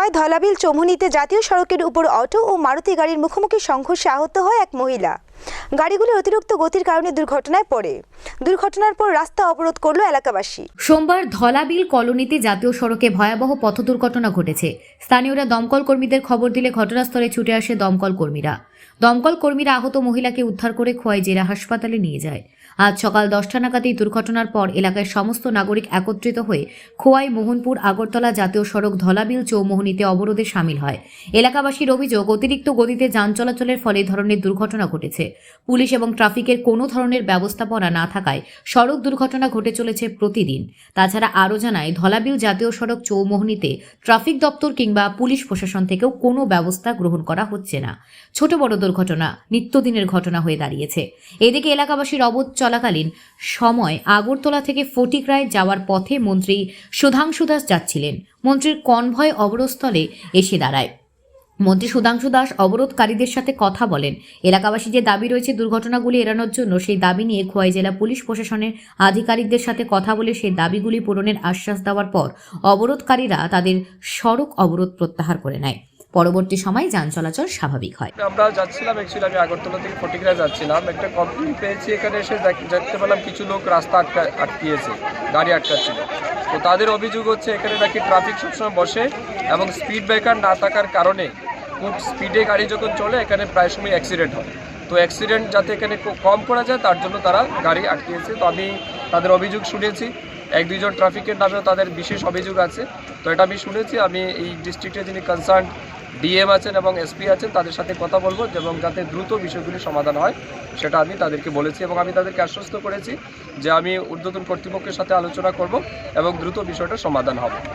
খোয়াই ধলাবিল চমুনিতে জাতীয় সড়কের উপর অটো ও মারুতি গাড়ির মুখোমুখি সংঘর্ষে আহত হয় এক মহিলা। গাড়িগুলির অতিরিক্ত গতির কারণে দুর্ঘটনায় পড়ে। দুর্ঘটনার পর রাস্তা অবরোধ করল এলাকাবাসী। সোমবার ধলাবিল কলোনিতে জাতীয় সড়কে ভয়াবহ পথ দুর্ঘটনা ঘটেছে। স্থানীয়রা দমকল কর্মীদের খবর দিলে ঘটনাস্থলে ছুটে আসে দমকল কর্মীরা। দমকল কর্মীরা আহত মহিলাকে উদ্ধার করে খোয়াই জেলা হাসপাতালে নিয়ে যায়। আজ সকাল দশটা নাগাদ এই দুর্ঘটনার পর এলাকার সমস্ত নাগরিক একত্রিত হয়ে খোয়াই, মোহনপুর, আগরতলা জাতীয় সড়ক ধলাবিল চৌমোহনীতে অবরোধে সামিল হয়। এলাকাবাসীর অভিযোগ, অতিরিক্ত গতিতে যান চলাচলের ফলে ধরনের দুর্ঘটনা ঘটেছে। পুলিশ এবং ট্রাফিকের কোনো ধরনের ব্যবস্থাপনা না থাকায় সড়ক দুর্ঘটনা ঘটে চলেছে প্রতিদিন। তাছাড়া আরও জানায়, ধলাবিল জাতীয় সড়ক চৌমোহনীতে ট্রাফিক দপ্তর কিংবা পুলিশ প্রশাসন থেকেও কোনো ব্যবস্থা গ্রহণ করা হচ্ছে না। ছোট বড় দুর্ঘটনা, নিত্যদিনের ঘটনা হয়ে দাঁড়িয়েছে। এদিকে এলাকাবাসীর অবধ চলাকালীন সময় আগরতলা থেকে ফটিকরায় যাওয়ার পথে মন্ত্রী সুধাংশু দাস যাচ্ছিলেন। মন্ত্রীর কনভয় অবরোধস্থলে এসে দাঁড়ায়। মন্ত্রী সুধাংশু দাস অবরোধকারীদের সাথে কথা বলেন। এলাকাবাসী যে দাবি রয়েছে দুর্ঘটনাগুলি এড়ানোর জন্য, সেই দাবি নিয়ে খোয়াই জেলা পুলিশ প্রশাসনের আধিকারিকদের সাথে কথা বলে সেই দাবিগুলি পূরণের আশ্বাস দেওয়ার পর অবরোধকারীরা তাদের সড়ক অবরোধ প্রত্যাহার করে নেয়। পরবর্তী সময় যান চলাচল স্বাভাবিক হয়। আমরা যাচ্ছিলাম অ্যাকচুয়ালি আমি আগরতলা থেকে ফটিকরা যাচ্ছিলাম। একটা কমপ্লেন পেয়েছি, এখানে এসে দেখতে পেলাম কিছু লোক রাস্তা আটকা, আটকিয়েছে, গাড়ি আটকাচ্ছিল। তো তাদের অভিযোগ হচ্ছে, এখানে নাকি ট্রাফিক সবসময় বসে এবং স্পিড ব্রেকার না থাকার কারণে খুব স্পিডে গাড়ি যখন চলে, এখানে প্রায় সময় অ্যাক্সিডেন্ট হয়। তো অ্যাক্সিডেন্ট যাতে এখানে কম করা যায়, তার জন্য তারা গাড়ি আটকিয়েছে। তো আমি তাদের অভিযোগ শুনেছি, এক দুইজন ট্রাফিকের নামেও তাদের বিশেষ অভিযোগ আছে। তো এটা আমি শুনেছি, আমি এই ডিস্ট্রিক্টে যিনি কনসার্ন ডিএম আছেন এবং এসপি আছেন, তাদের সাথে কথা বলব এবং যাতে দ্রুত বিষয়গুলি সমাধান হয়, সেটা আমি তাদেরকে বলেছি এবং আমি তাদেরকে আশ্বস্ত করেছি যে আমি ঊর্ধ্বতন কর্তৃপক্ষের সাথে আলোচনা করব এবং দ্রুত বিষয়টা সমাধান হবে।